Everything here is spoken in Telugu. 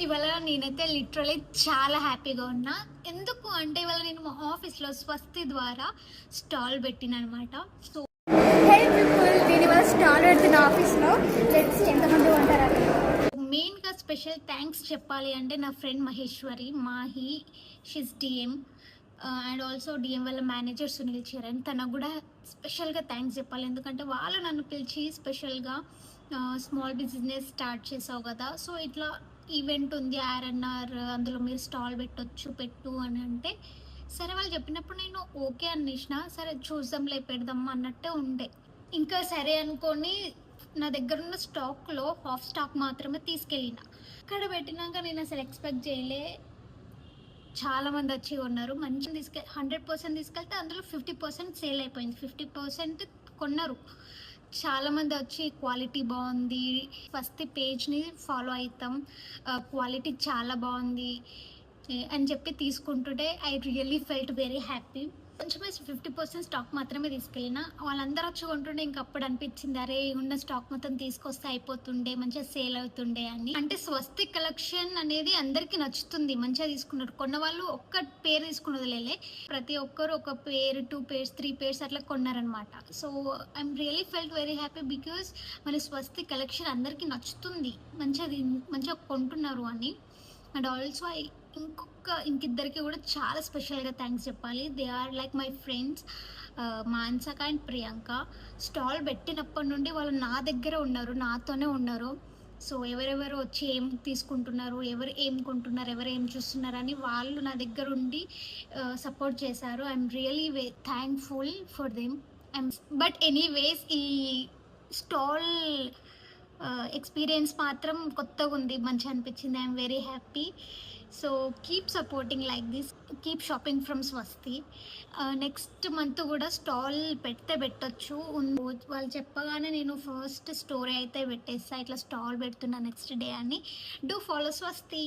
ఇవాళ నేనైతే లిటరలీ చాలా హ్యాపీగా ఉన్నా. ఎందుకు అంటే ఇవాళ నేను మా ఆఫీస్లో స్వస్తి ద్వారా స్టాల్ పెట్టిన అనమాట సో హే పీపుల్ నేను ఇవాళ స్టాల్ పెడుతున్న ఆఫీస్లో. లెట్స్ ఎంతమంది ఉంటారు? మెయిన్గా స్పెషల్ థ్యాంక్స్ చెప్పాలి అంటే నా friend Maheshwari Mahi she's DM and also DM వాళ్ళ మేనేజర్ సునీల్ చరణ్ తనకు కూడా స్పెషల్గా థ్యాంక్స్ చెప్పాలి. ఎందుకంటే వాళ్ళు నన్ను పిలిచి స్పెషల్గా స్మాల్ బిజినెస్ స్టార్ట్ చేసావు కదా. సో ఇట్లా ఈవెంట్ ఉంది ఆర్ఎన్ఆర్ అందులో మీరు స్టాల్ పెట్టొచ్చు పెట్టు అని అంటే సరే వాళ్ళు చెప్పినప్పుడు నేను ఓకే అన్నేసిన. సరే చూద్దాంలే పెడదాం అన్నట్టే ఉండే. ఇంకా సరే అనుకొని నా దగ్గర ఉన్న స్టాక్లో హాఫ్ స్టాక్ మాత్రమే తీసుకెళ్ళిన. అక్కడ పెట్టినాక నేను అసలు ఎక్స్పెక్ట్ చేయలే. చాలా మంది వచ్చి ఉన్నారు మంచిగా తీసుకె హండ్రెడ్ పర్సెంట్ తీసుకెళ్తే అందులో ఫిఫ్టీ పర్సెంట్ సేల్ అయిపోయింది. ఫిఫ్టీ పర్సెంట్ కొన్నారు. చాలా మంది వచ్చి క్వాలిటీ బాగుంది. ఫస్ట్ పేజ్ని ఫాలో అవుతాం క్వాలిటీ చాలా బాగుంది. అని చెప్పి తీసుకుంటుంటే I really felt very happy కొంచెమే ఫిఫ్టీ పర్సెంట్ స్టాక్ మాత్రమే తీసుకెళ్ళిన వాళ్ళందరూ వచ్చి కొంటుండే ఇంక అప్పుడు అనిపించింది అరే ఉన్న స్టాక్ మొత్తం తీసుకొస్తే అయిపోతుండే మంచిగా సేల్ అవుతుండే అని. అంటే స్వస్తి కలెక్షన్ అనేది అందరికీ నచ్చుతుంది మంచిగా తీసుకున్నారు. కొన్న వాళ్ళు ఒక్క పేరు తీసుకున్నది లేలే ప్రతి ఒక్కరు ఒక పేరు టూ పేర్స్ త్రీ పేర్స్ అట్లా కొన్నారనమాట so I'm really felt very happy because మన స్వస్తి కలెక్షన్ అందరికీ నచ్చుతుంది మంచిగా మంచిగా కొంటున్నారు అని. అండ్ ఆల్సో ఐ ఇంకొక ఇంకిద్దరికి కూడా చాలా స్పెషల్గా థ్యాంక్స్ చెప్పాలి. They are like my friends Mansaka and Priyanka. Stall పెట్టినప్పటి నుండి వాళ్ళు నా దగ్గర ఉన్నారు నాతోనే ఉన్నారు. సో ఎవరెవరు వచ్చి ఏం తీసుకుంటున్నారు ఎవరు ఏం కొంటున్నారు ఎవరు ఏం చూస్తున్నారు అని వాళ్ళు నా దగ్గర ఉండి సపోర్ట్ చేశారు. I'm really way thankful for them. I'm but anyways ఈ స్టాల్ ఎక్స్పీరియన్స్ మాత్రం కొత్తగా ఉంది మంచిగా అనిపించింది I'm very happy so keep supporting like this keep shopping from Swasti next month కూడా స్టాల్ పెడితే పెట్టొచ్చు. వాళ్ళు చెప్పగానే నేను ఫస్ట్ స్టోరీ అయితే పెట్టేస్తా ఇట్లా స్టాల్ పెడుతున్నా నెక్స్ట్ డే అని. Do follow Swasti